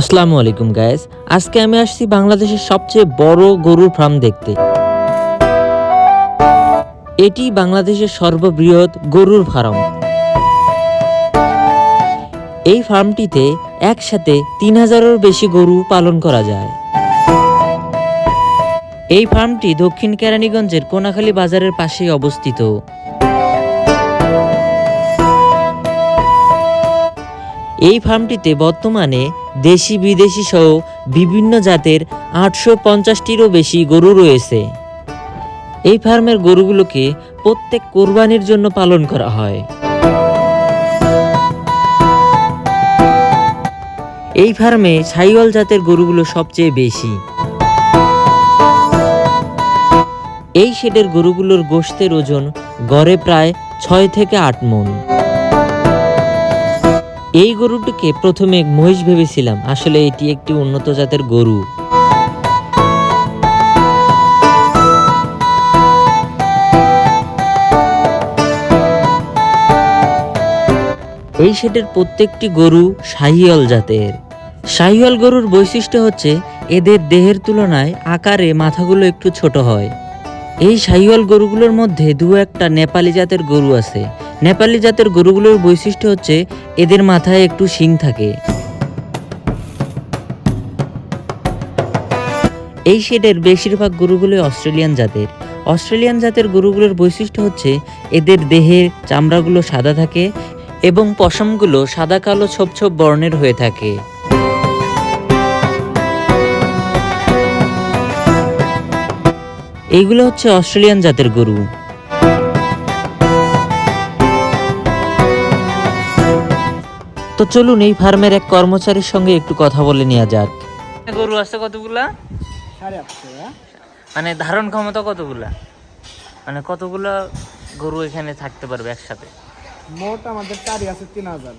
আসসালামু আলাইকুম গায়েস আজকে আমি আসছি বাংলাদেশের সবচেয়ে বড় গরুর ফার্ম দেখতে। এটি বাংলাদেশের সর্ববৃহৎ গরুর ফার্ম এই ফার্মটিতে একসাথে তিন হাজারেরও বেশি গরু পালন করা যায়। এই ফার্মটি দক্ষিণ কেরানীগঞ্জের কোনাখালী বাজারের পাশেই অবস্থিত। এই ফার্মটিতে বর্তমানে দেশি বিদেশি সহ বিভিন্ন জাতের আটশো পঞ্চাশটিরও বেশি গরু রয়েছে। এই ফার্মের গরুগুলোকে প্রত্যেক কোরবানির জন্য পালন করা হয়। এই ফার্মে সাইওয়াল জাতের গরুগুলো সবচেয়ে বেশি। এই শেডের গরুগুলোর গোশতের ওজন গড়ে প্রায় ছয় থেকে আট মন। এই গরুটিকে প্রথমে মহিষ ভেবেছিলাম। আসলে এটি একটি উন্নত জাতের গরু। এই শেডের প্রত্যেকটি গরু শাহিয়াল জাতের। শাহিয়াল গরুর বৈশিষ্ট্য হচ্ছে, এদের দেহের তুলনায় আকারে মাথাগুলো একটু ছোট হয়। এই শাহিওয়াল গরুগুলোর মধ্যে দু একটা নেপালি জাতের গরু আছে। নেপালি জাতের গরুগুলোর বৈশিষ্ট্য হচ্ছে এদের মাথায় একটু শিং থাকে। এই শেডের বেশিরভাগ গরুগুলোই অস্ট্রেলিয়ান জাতের। অস্ট্রেলিয়ান জাতের গরুগুলোর বৈশিষ্ট্য হচ্ছে এদের দেহের চামড়াগুলো সাদা থাকে এবং পশমগুলো সাদা, কালো, ছোপ ছোপ বর্ণের হয়ে থাকে। এইগুলো হচ্ছে অস্ট্রেলিয়ান জাতের গরু। তো চলুন এই ফার্মের এক কর্মচারীর সঙ্গে একটু কথা বলে নেওয়া যাক। গরু আছে কতগুলা? হ্যাঁ? মানে ধারণ ক্ষমতা কতগুলা? মানে কতগুলা গরু এখানে থাকতে পারবে একসাথে? মোট আমাদের চারি আছে তিন হাজার।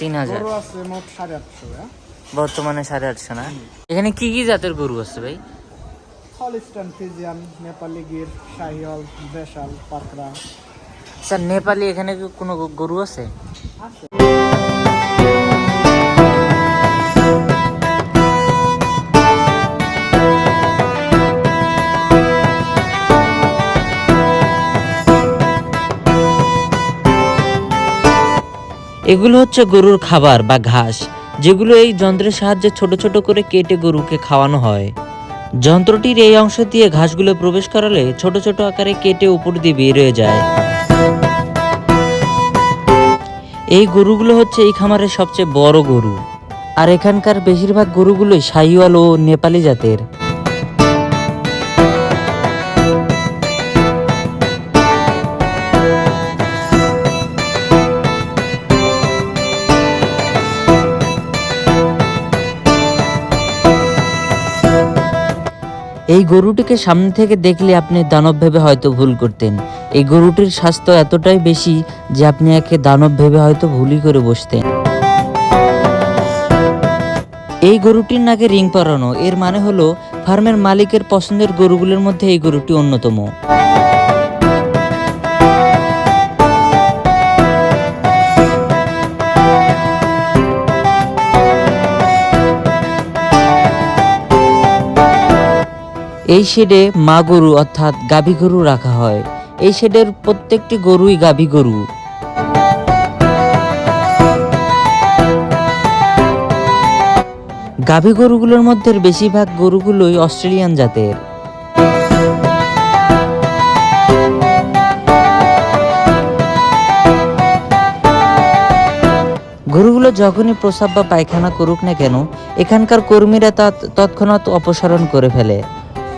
তিন হাজার? গরু আছে মোট সাড়ে আটশো হ্যাঁ? বর্তমানে সাড়ে আটশো না? এখানে কি কি জাতের গরু আছে ভাই? হলিস্টান ফিজিয়ান নেপালি গির শাহিওয়াল দেশাল পাকড়া। স্যার নেপালি এখানে কোনো গরু আছে? আছে। এগুলো হচ্ছে গরুর খাবার বা ঘাস, যেগুলো এই যন্ত্রের সাহায্যে ছোট ছোট করে কেটে গরুকে খাওয়ানো হয়। যন্ত্রটির এই অংশ দিয়ে ঘাসগুলো প্রবেশ করালে ছোট ছোট আকারে কেটে উপর দিয়ে বের হয়ে যায়। এই গরুগুলো হচ্ছে এই খামারের সবচেয়ে বড় গরু। আর এখানকার বেশিরভাগ গরুগুলোই শাহিওয়াল ও নেপালি জাতের। এই গরুটিকে সামনে থেকে দেখলে আপনি দানব ভেবে হয়তো ভুল করতেন। এই গরুটির স্বাস্থ্য এতটাই বেশি যে আপনি একে দানব ভেবে হয়তো ভুলই করে বসতেন। এই গরুটির নাকে রিং পরানো, এর মানে হলো ফার্মের মালিকের পছন্দের গরুগুলোর মধ্যে এই গরুটি অন্যতম। এই শেডে মা গরু অর্থাৎ গাভী গরু রাখা হয়। এই শেডের প্রত্যেকটি গরুই গাভী গরু। গাভী গরুগুলোর মধ্যে বেশিরভাগ গরুগুলোই অস্ট্রেলিয়ান জাতের। গরুগুলো যখনই প্রসাব বা পায়খানা করুক না কেন, এখানকার কর্মীরা তা তৎক্ষণাৎ অপসারণ করে ফেলে।